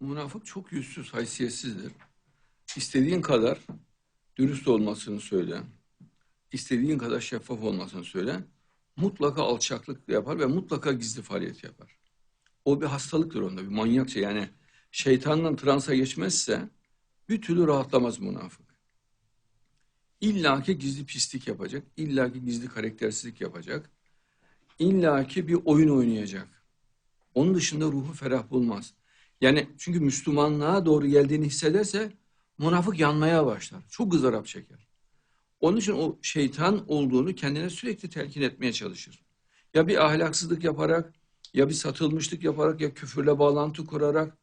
Münafık çok yüzsüz, haysiyetsizdir. İstediğin kadar dürüst olmasını söyle. İstediğin kadar şeffaf olmasını söyle. Mutlaka alçaklık yapar ve mutlaka gizli faaliyet yapar. O bir hastalıktır onda, bir manyakça. Yani şeytanla transa geçmezse bir türlü rahatlamaz münafık. İlla ki gizli pislik yapacak, illa ki gizli karaktersizlik yapacak, illa ki bir oyun oynayacak. Onun dışında ruhu ferah bulmaz. Yani çünkü Müslümanlığa doğru geldiğini hissederse münafık yanmaya başlar. Çok ızdırap çeker. Onun için o şeytan olduğunu kendine sürekli telkin etmeye çalışır. Ya bir ahlaksızlık yaparak, ya bir satılmışlık yaparak, ya küfürle bağlantı kurarak,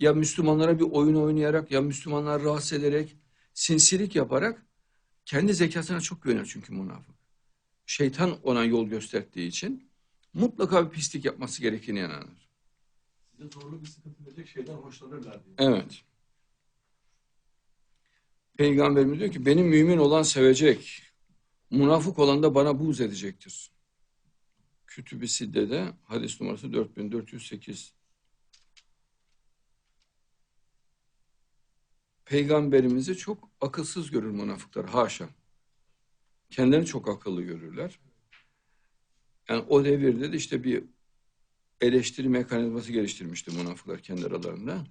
ya Müslümanlara bir oyun oynayarak, ya Müslümanları rahatsız ederek, sinsilik yaparak kendi zekasına çok güvenir çünkü münafık. Şeytan ona yol gösterdiği için mutlaka bir pislik yapması gerektiğine inanır. Size zorlu bir sıkıntı verecek şeyden hoşlanırlar diye. Evet. Peygamberimiz diyor ki benim mümin olan sevecek, münafık olan da bana buğz edecektir. Kütüb-i Sidde'de hadis numarası 4408. Peygamberimizi çok akılsız görür münafıklar. Haşa. Kendilerini çok akıllı görürler. Yani o devirde de işte bir eleştiri mekanizması geliştirmişti münafıklar kendi aralarında.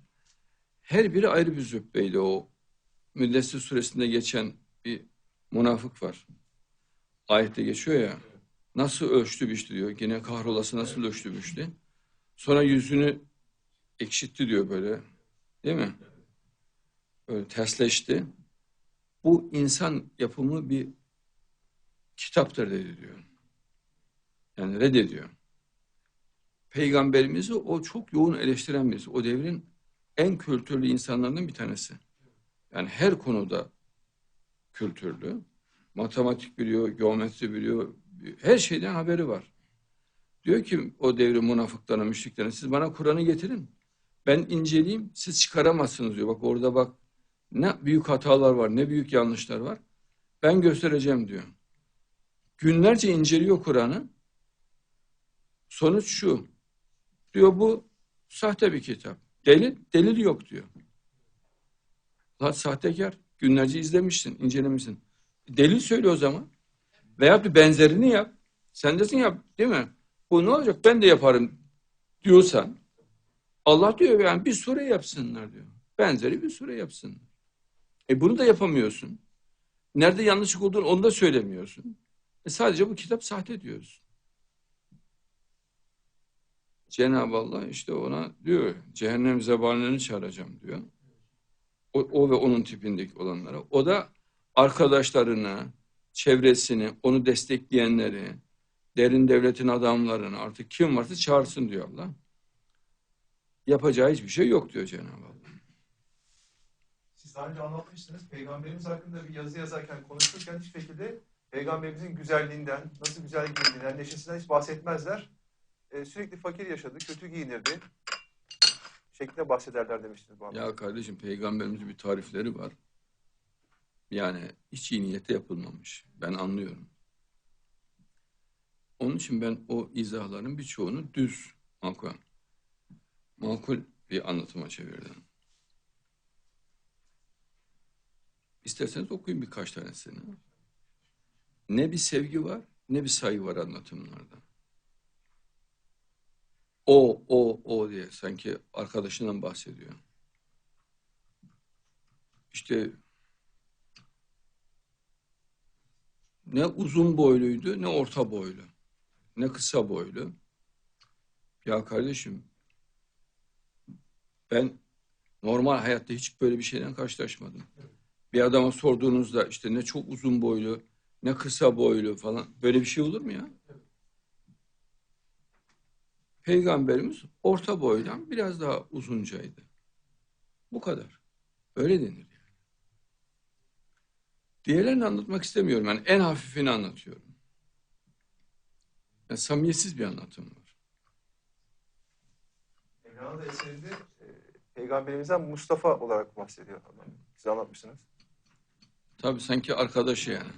Her biri ayrı bir zübbeydi o. Müddessir suresinde geçen bir münafık var. Ayette geçiyor ya. Nasıl ölçtü biçti diyor. Yine kahrolası nasıl ölçtü biçti. Sonra yüzünü ekşitti diyor böyle. Değil mi? Böyle tersleşti. Bu insan yapımı bir kitaptır dedi diyor. Yani reddediyor. Peygamberimizi o çok yoğun eleştiren birisi. O devrin en kültürlü insanlarından bir tanesi. Yani her konuda kültürlü. Matematik biliyor, geometri biliyor. Her şeyden haberi var. Diyor ki o devrin münafıklarına, müşriklerine siz bana Kur'an'ı getirin. Ben inceleyeyim, siz çıkaramazsınız diyor. Bak orada bak ne büyük hatalar var, ne büyük yanlışlar var. Ben göstereceğim diyor. Günlerce inceliyor Kur'an'ı. Sonuç şu. Diyor bu sahte bir kitap. Delil, delil yok diyor. Lan sahtekar. Günlerce izlemişsin, incelemişsin. Delil söyle o zaman. Veya bir benzerini yap. Sen desin yap değil mi? Bu ne olacak? Ben de yaparım diyorsan Allah diyor yani bir sure yapsınlar diyor. Benzeri bir sure yapsınlar. E bunu da yapamıyorsun. Nerede yanlışlık olduğunu onu da söylemiyorsun. E sadece bu kitap sahte diyorsun. Cenab-ı Allah işte ona diyor cehennem zebanilerini çağıracağım diyor. O, o ve onun tipindeki olanlara. O da arkadaşlarını, çevresini, onu destekleyenleri, derin devletin adamlarını artık kim varsa çağırsın diyor Allah. Yapacağı hiçbir şey yok diyor Cenab-ı Allah. Siz daha önce anlatmıştınız. Peygamberimiz hakkında bir yazı yazarken, konuşurken hiçbir şekilde Peygamberimizin güzelliğinden, nasıl güzel giyindiğinden, neşesinden hiç bahsetmezler. Ee, sürekli fakir yaşadı, kötü giyinirdi. Şeklinde bahsederler demiştiniz bana. Ya kardeşim peygamberimizin bir tarifleri var. Yani hiç iyi niyete yapılmamış. Ben anlıyorum. Onun için ben o izahların birçoğunu düz, makul, makul bir anlatıma çevirdim. İsterseniz okuyun birkaç tanesini. Ne bir sevgi var, ne bir saygı var anlatımlarda. O, o, o diye sanki arkadaşından bahsediyor. İşte ne uzun boyluydu, ne orta boylu, ne kısa boylu. Ya kardeşim, ben normal hayatta hiç böyle bir şeyden karşılaşmadım. Bir adama sorduğunuzda işte ne çok uzun boylu, ne kısa boylu falan böyle bir şey olur mu ya? Peygamberimiz orta boydan biraz daha uzuncaydı. Bu kadar. Öyle denir yani. Diğerlerini anlatmak istemiyorum. Yani en hafifini anlatıyorum. Yani samimiyetsiz bir anlatım var. Mevlana da eserinde e, Peygamberimizden Mustafa olarak bahsediyor. Siz anlatmışsınız. Tabii sanki arkadaşı yani.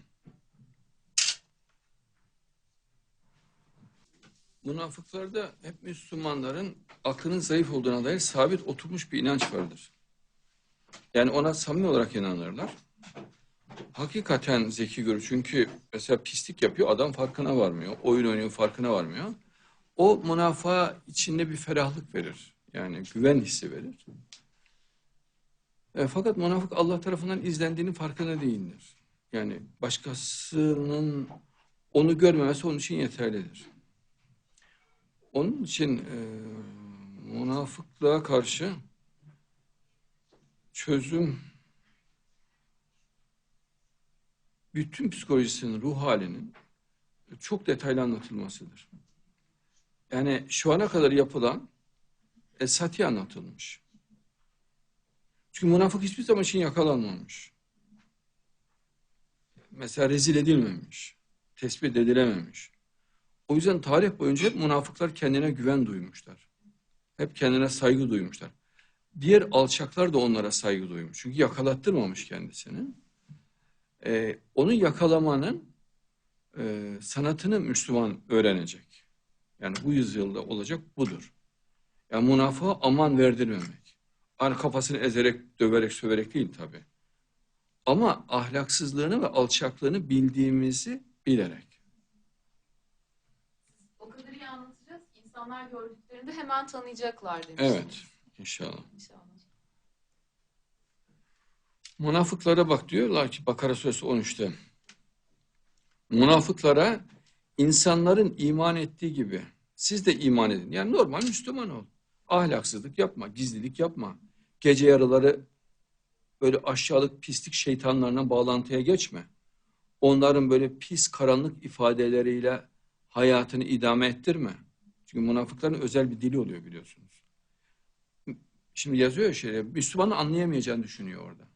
Münafıklarda hep Müslümanların aklının zayıf olduğuna dair sabit oturmuş bir inanç vardır. Yani ona samimi olarak inanırlar. Hakikaten zeki görür. Çünkü mesela pislik yapıyor, adam farkına varmıyor. Oyun oynuyor, farkına varmıyor. O münafığa içinde bir ferahlık verir. Yani güven hissi verir. E, fakat münafık Allah tarafından izlendiğinin farkında değildir. Yani başkasının onu görmemesi onun için yeterlidir. Onun için e, münafıklığa karşı çözüm bütün psikolojisinin, ruh halinin çok detaylı anlatılmasıdır. Yani şu ana kadar yapılan esati anlatılmış. Çünkü münafık hiçbir zaman için yakalanmamış. Mesela rezil edilmemiş, tespit edilememiş. O yüzden tarih boyunca hep münafıklar kendine güven duymuşlar. Hep kendine saygı duymuşlar. Diğer alçaklar da onlara saygı duymuş. Çünkü yakalattırmamış kendisini. Ee, onu yakalamanın e, sanatını Müslüman öğrenecek. Yani bu yüzyılda olacak budur. Yani münafığa aman verdirmemek. Hani kafasını ezerek, döverek, söverek değil tabii. Ama ahlaksızlığını ve alçaklığını bildiğimizi bilerek. O kadar iyi anlatacağız ki insanlar gördüklerinde hemen tanıyacaklar demiştiniz. Evet, inşallah. İnşallah. Münafıklara bak diyorlar ki Bakara suresi 13'te. Münafıklara insanların iman ettiği gibi siz de iman edin. Yani normal Müslüman ol. Ahlaksızlık yapma, gizlilik yapma. Gece yarıları böyle aşağılık pislik şeytanlarına bağlantıya geçme. Onların böyle pis karanlık ifadeleriyle hayatını idame ettirme. Çünkü münafıkların özel bir dili oluyor biliyorsunuz. Şimdi yazıyor ya şey, Müslümanın anlayamayacağını düşünüyor orada.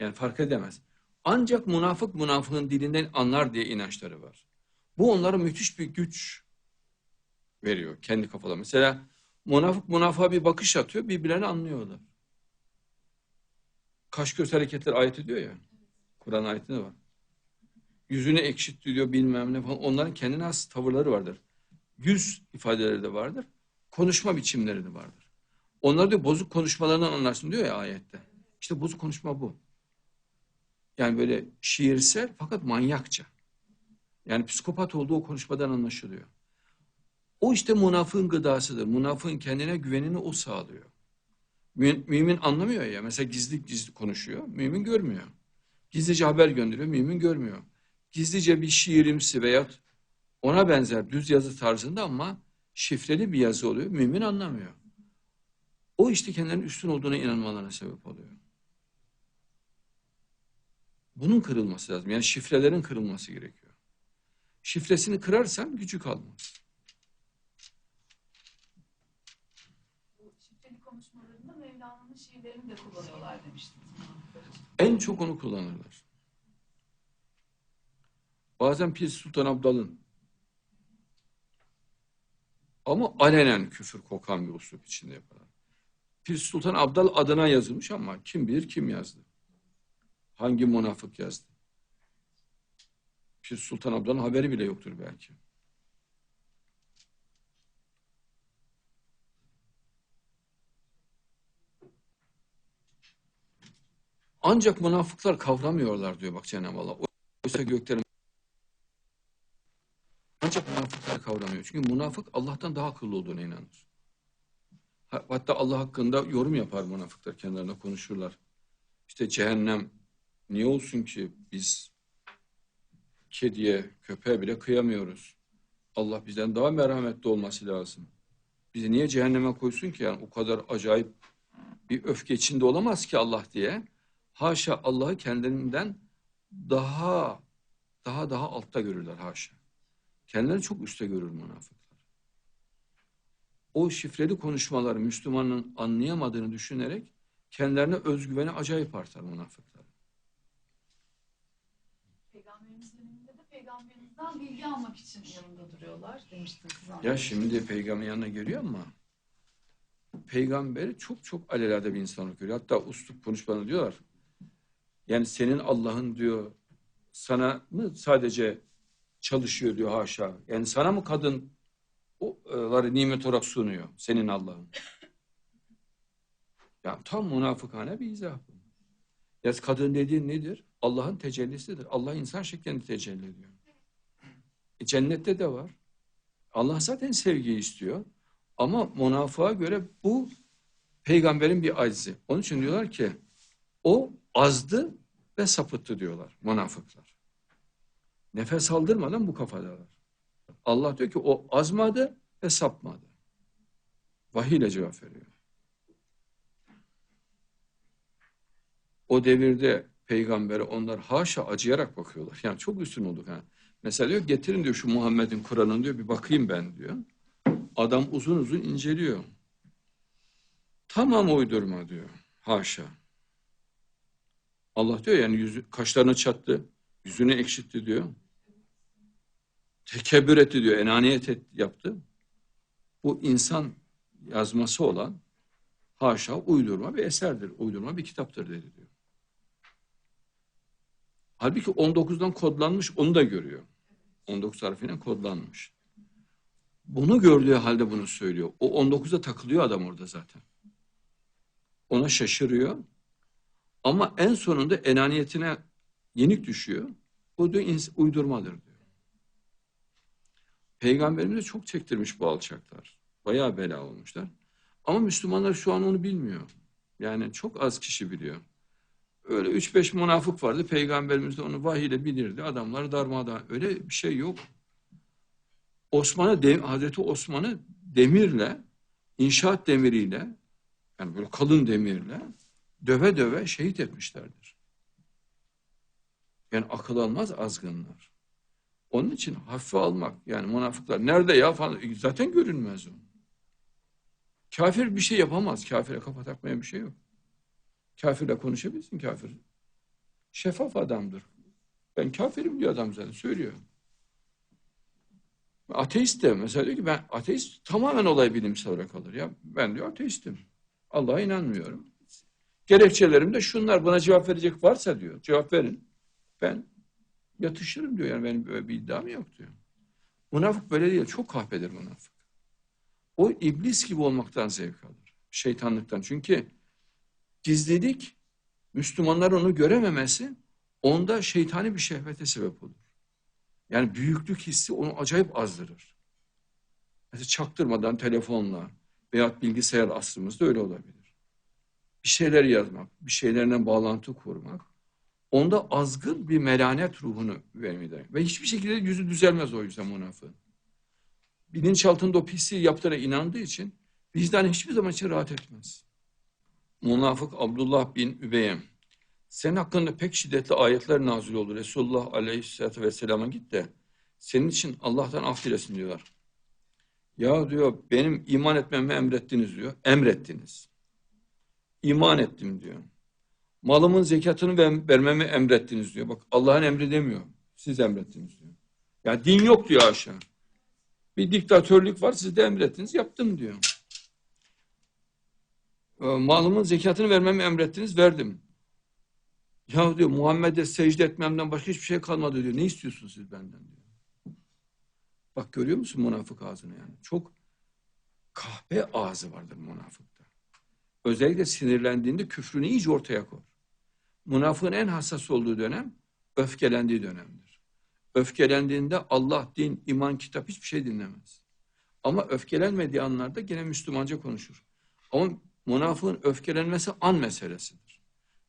Yani fark edemez. Ancak münafık münafığın dilinden anlar diye inançları var. Bu onlara müthiş bir güç veriyor kendi kafalarına. Mesela münafık münafığa bir bakış atıyor, birbirlerini anlıyorlar. Kaş göz hareketler ayet ediyor ya. Kur'an ayetinde var. Yüzünü ekşit diyor bilmem ne falan. Onların kendine has tavırları vardır. Yüz ifadeleri de vardır. Konuşma biçimleri de vardır. Onlar diyor bozuk konuşmalarından anlarsın diyor ya ayette. İşte bozuk konuşma bu. Yani böyle şiirsel fakat manyakça. Yani psikopat olduğu konuşmadan anlaşılıyor. O işte münafığın gıdasıdır. Münafığın kendine güvenini o sağlıyor. Mümin, mümin anlamıyor ya. Mesela gizli gizli konuşuyor. Mümin görmüyor. Gizlice haber gönderiyor. Mümin görmüyor. Gizlice bir şiirimsi veya ona benzer düz yazı tarzında ama şifreli bir yazı oluyor. Mümin anlamıyor. O işte kendilerinin üstün olduğuna inanmalarına sebep oluyor. Bunun kırılması lazım. Yani şifrelerin kırılması gerekiyor. Şifresini kırarsan gücü kalmaz. Şifreli konuşmalarında Mevlana'nın şiirlerini de kullanıyorlar demiştiniz. En çok onu kullanırlar. Bazen Pir Sultan Abdal'ın ama alenen küfür kokan bir usluk içinde yaparlar. Pir Sultan Abdal adına yazılmış ama kim bilir kim yazdı. Hangi münafık yazdı. Pir Sultan Abdal'ın haberi bile yoktur belki. Ancak münafıklar kavramıyorlar diyor bak Cenab-ı Allah. Oysa göklerin ancak münafıklar kavramıyor. Çünkü münafık Allah'tan daha akıllı olduğuna inanır. Ha- Hatta Allah hakkında yorum yapar münafıklar kendilerine konuşurlar. İşte cehennem niye olsun ki biz kediye, köpeğe bile kıyamıyoruz. Allah bizden daha merhametli olması lazım. Bizi niye cehenneme koysun ki yani o kadar acayip bir öfke içinde olamaz ki Allah diye. Haşa Allah'ı kendilerinden daha daha daha altta görürler haşa. Kendilerini çok üstte görür münafıklar. O şifreli konuşmaları Müslümanın anlayamadığını düşünerek kendilerine özgüveni acayip artar münafıklar. Peygamberimiz döneminde de peygamberimizden bilgi almak için yanında duruyorlar demiştiniz. siz Ya şimdi peygamber yanına geliyor ama peygamberi çok çok alelade bir insan görüyor. Hatta uslup konuşmalarında diyorlar. Yani senin Allah'ın diyor sana mı sadece çalışıyor diyor haşa. Yani sana mı kadın onları nimet olarak sunuyor. Senin Allah'ın. Ya tam münafıkane bir izah bu. Ya kadın dediğin nedir? Allah'ın tecellisidir. Allah insan şeklinde tecelli ediyor. E, cennette de var. Allah zaten sevgiyi istiyor. Ama münafığa göre bu peygamberin bir acizi. Onun için diyorlar ki o azdı ve sapıttı diyorlar münafıklar. Nefes aldırmadan bu kafadalar. Allah diyor ki o azmadı ve sapmadı. Vahiy ile cevap veriyor. O devirde peygambere onlar haşa acıyarak bakıyorlar. Yani çok üstün olduk. Ha. Mesela diyor getirin diyor şu Muhammed'in Kur'an'ını diyor bir bakayım ben diyor. Adam uzun uzun inceliyor. Tamam uydurma diyor. Haşa. Allah diyor yani yüzü, kaşlarını çattı. Yüzünü ekşitti diyor. Tekebbür etti diyor. Enaniyet et, yaptı. Bu insan yazması olan haşa uydurma bir eserdir. Uydurma bir kitaptır dedi diyor. Halbuki 19'dan kodlanmış onu da görüyor. 19 harfiyle kodlanmış. Bunu gördüğü halde bunu söylüyor. O 19'a takılıyor adam orada zaten. Ona şaşırıyor. Ama en sonunda enaniyetine yenik düşüyor. O diyor uydurmadır diyor. Peygamberimize çok çektirmiş bu alçaklar. Bayağı bela olmuşlar. Ama Müslümanlar şu an onu bilmiyor. Yani çok az kişi biliyor. Öyle üç beş münafık vardı. Peygamberimiz de onu vahiyle bilirdi. Adamlar darmadağın. Öyle bir şey yok. Osman'ı, de- Hazreti Osman'ı demirle, inşaat demiriyle, yani böyle kalın demirle döve döve şehit etmişlerdir. Yani akıl almaz azgınlar. Onun için hafife almak, yani münafıklar nerede ya falan, zaten görünmez o. Kafir bir şey yapamaz. Kafire kafa takmaya bir şey yok. Kafirle konuşabilirsin kafir. Şeffaf adamdır. Ben kafirim diyor adam zaten söylüyor. Ateist de mesela diyor ki ben ateist tamamen olay bilimsel olarak alır ya. Ben diyor ateistim. Allah'a inanmıyorum. Gerekçelerim de şunlar buna cevap verecek varsa diyor. Cevap verin. Ben yatışırım diyor yani benim böyle bir iddiam yok diyor. Münafık böyle değil. Çok kahpedir münafık. O iblis gibi olmaktan zevk alır. Şeytanlıktan. Çünkü gizlilik Müslümanlar onu görememesi onda şeytani bir şehvete sebep olur. Yani büyüklük hissi onu acayip azdırır. Mesela çaktırmadan telefonla veyahut bilgisayar asrımızda öyle olabilir. Bir şeyler yazmak, bir şeylerle bağlantı kurmak onda azgın bir melanet ruhunu vermeye Ve hiçbir şekilde yüzü düzelmez o yüzden münafığın. Bilinçaltında o pisliği yaptığına inandığı için vicdan hiçbir zaman için rahat etmez. Münafık Abdullah bin Übeyem. Senin hakkında pek şiddetli ayetler nazil oldu. Resulullah Aleyhisselatü Vesselam'a git de senin için Allah'tan af dilesin diyorlar. Ya diyor benim iman etmemi emrettiniz diyor. Emrettiniz. İman ettim diyor. Malımın zekatını ver- vermemi emrettiniz diyor. Bak Allah'ın emri demiyor. Siz emrettiniz diyor. Ya din yok diyor aşağı. Bir diktatörlük var siz de emrettiniz yaptım diyor. E, Malımın zekatını vermemi emrettiniz verdim. Ya diyor Muhammed'e secde etmemden başka hiçbir şey kalmadı diyor. Ne istiyorsunuz siz benden diyor. Bak görüyor musun münafık ağzını yani? Çok kahpe ağzı vardır münafıkta. Özellikle sinirlendiğinde küfrünü iyice ortaya koy. Münafığın en hassas olduğu dönem öfkelendiği dönemdir. Öfkelendiğinde Allah, din, iman, kitap hiçbir şey dinlemez. Ama öfkelenmediği anlarda gene Müslümanca konuşur. Ama münafığın öfkelenmesi an meselesidir.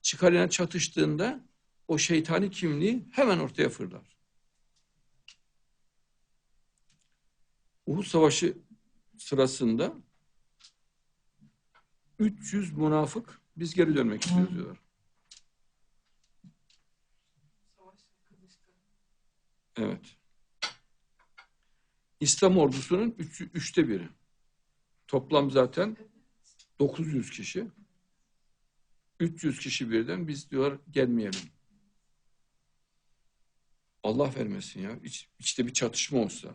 Çıkarına çatıştığında o şeytani kimliği hemen ortaya fırlar. Uhud Savaşı sırasında 300 münafık biz geri dönmek istiyoruz diyorlar. Evet. İslam ordusunun üç, üçte biri. Toplam zaten 900 kişi. 300 kişi birden biz diyorlar gelmeyelim. Allah vermesin ya. İç, içte bir çatışma olsa.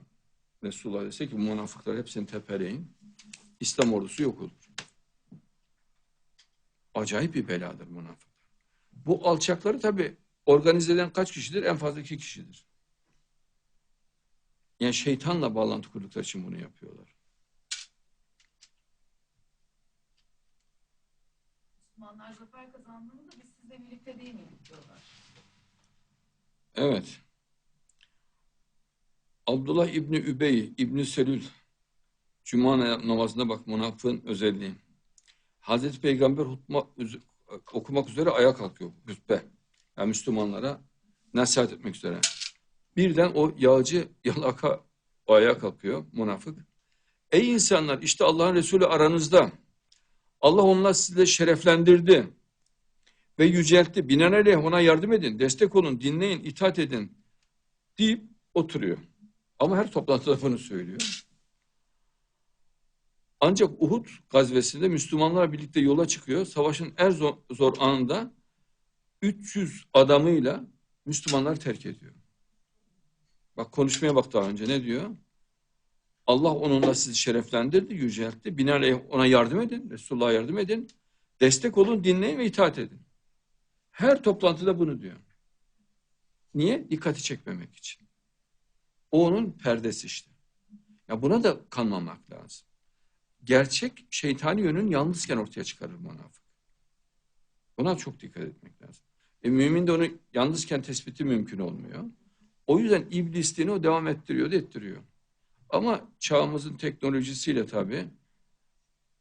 Resulullah dese ki bu münafıklar hepsini tepeleyin. İslam ordusu yok olur. Acayip bir beladır münafık. Bu alçakları tabi organize eden kaç kişidir? En fazla iki kişidir. Yani şeytanla bağlantı kurdukları için bunu yapıyorlar. Müslümanlar zafer kazandığında biz sizle birlikte değil miydik diyorlar. Evet. Abdullah İbni Übey, İbni Selül, Cuma namazına bak münafığın özelliği. Hazreti Peygamber hutma, okumak üzere ayağa kalkıyor hutbe. Yani Müslümanlara nasihat etmek üzere. Birden o yağcı yalaka ayağa kalkıyor münafık. Ey insanlar işte Allah'ın Resulü aranızda. Allah onunla sizi şereflendirdi ve yüceltti. Binaenaleyh ona yardım edin, destek olun, dinleyin, itaat edin deyip oturuyor. Ama her toplantıda bunu söylüyor. Ancak Uhud gazvesinde Müslümanlar birlikte yola çıkıyor. Savaşın en zor, zor anında 300 adamıyla Müslümanlar terk ediyor. Bak konuşmaya bak daha önce ne diyor? Allah onunla sizi şereflendirdi, yüceltti. Binaenaleyh ona yardım edin, Resulullah'a yardım edin. Destek olun, dinleyin ve itaat edin. Her toplantıda bunu diyor. Niye? Dikkati çekmemek için. O onun perdesi işte. Ya buna da kanmamak lazım. Gerçek şeytani yönün yalnızken ortaya çıkarır münafık. Buna çok dikkat etmek lazım. E, mümin de onu yalnızken tespiti mümkün olmuyor. O yüzden iblisliğini o devam ettiriyor, ettiriyor. Ama çağımızın teknolojisiyle tabii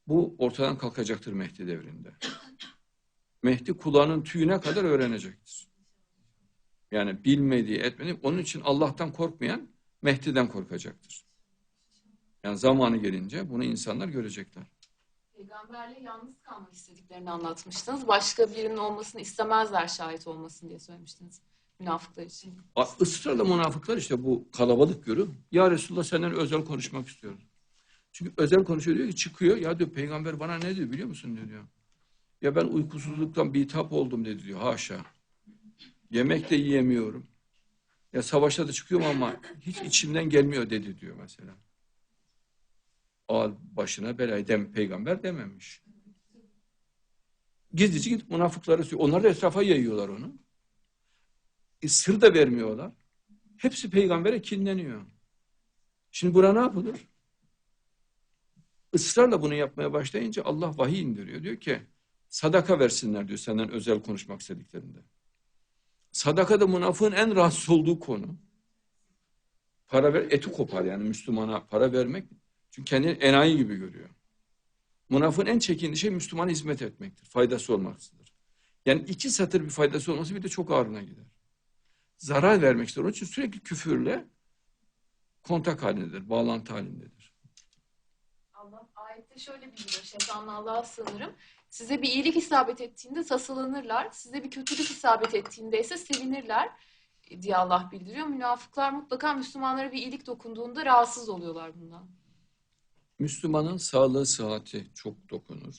bu ortadan kalkacaktır Mehdi devrinde. Mehdi kulağının tüyüne kadar öğrenecektir. Yani bilmediği, etmediği, onun için Allah'tan korkmayan Mehdi'den korkacaktır. Yani zamanı gelince bunu insanlar görecekler. Peygamberle yalnız kalmak istediklerini anlatmıştınız. Başka birinin olmasını istemezler şahit olmasın diye söylemiştiniz münafıklar için. A- Israrla münafıklar işte bu kalabalık görüp ya Resulullah senden özel konuşmak istiyorum. Çünkü özel konuşuyor diyor ki çıkıyor ya diyor peygamber bana ne diyor biliyor musun diyor. Ya ben uykusuzluktan bitap oldum dedi diyor haşa. Yemek de yiyemiyorum. Ya savaşta da çıkıyorum ama hiç içimden gelmiyor dedi diyor mesela. Al başına belayı dem peygamber dememiş. Gizlice gidip münafıklara söylüyor. Onlar da etrafa yayıyorlar onu. E, sır da vermiyorlar. Hepsi peygambere kinleniyor. Şimdi buna ne yapılır? Israrla bunu yapmaya başlayınca Allah vahiy indiriyor. Diyor ki sadaka versinler diyor senden özel konuşmak istediklerinde. Sadaka da münafığın en rahatsız olduğu konu. Para ver, eti kopar yani Müslümana para vermek. Çünkü kendini enayi gibi görüyor. Münafığın en çekindiği şey Müslümana hizmet etmektir. Faydası olmasıdır. Yani iki satır bir faydası olması bir de çok ağrına gider zarar vermek ister. Onun için sürekli küfürle kontak halindedir, bağlantı halindedir. Allah ayette şöyle bildiriyor. Şeytanla Allah'a sığınırım. Size bir iyilik isabet ettiğinde tasalanırlar. Size bir kötülük isabet ettiğinde ise sevinirler diye Allah bildiriyor. Münafıklar mutlaka Müslümanlara bir iyilik dokunduğunda rahatsız oluyorlar bundan. Müslümanın sağlığı, sıhhati çok dokunur.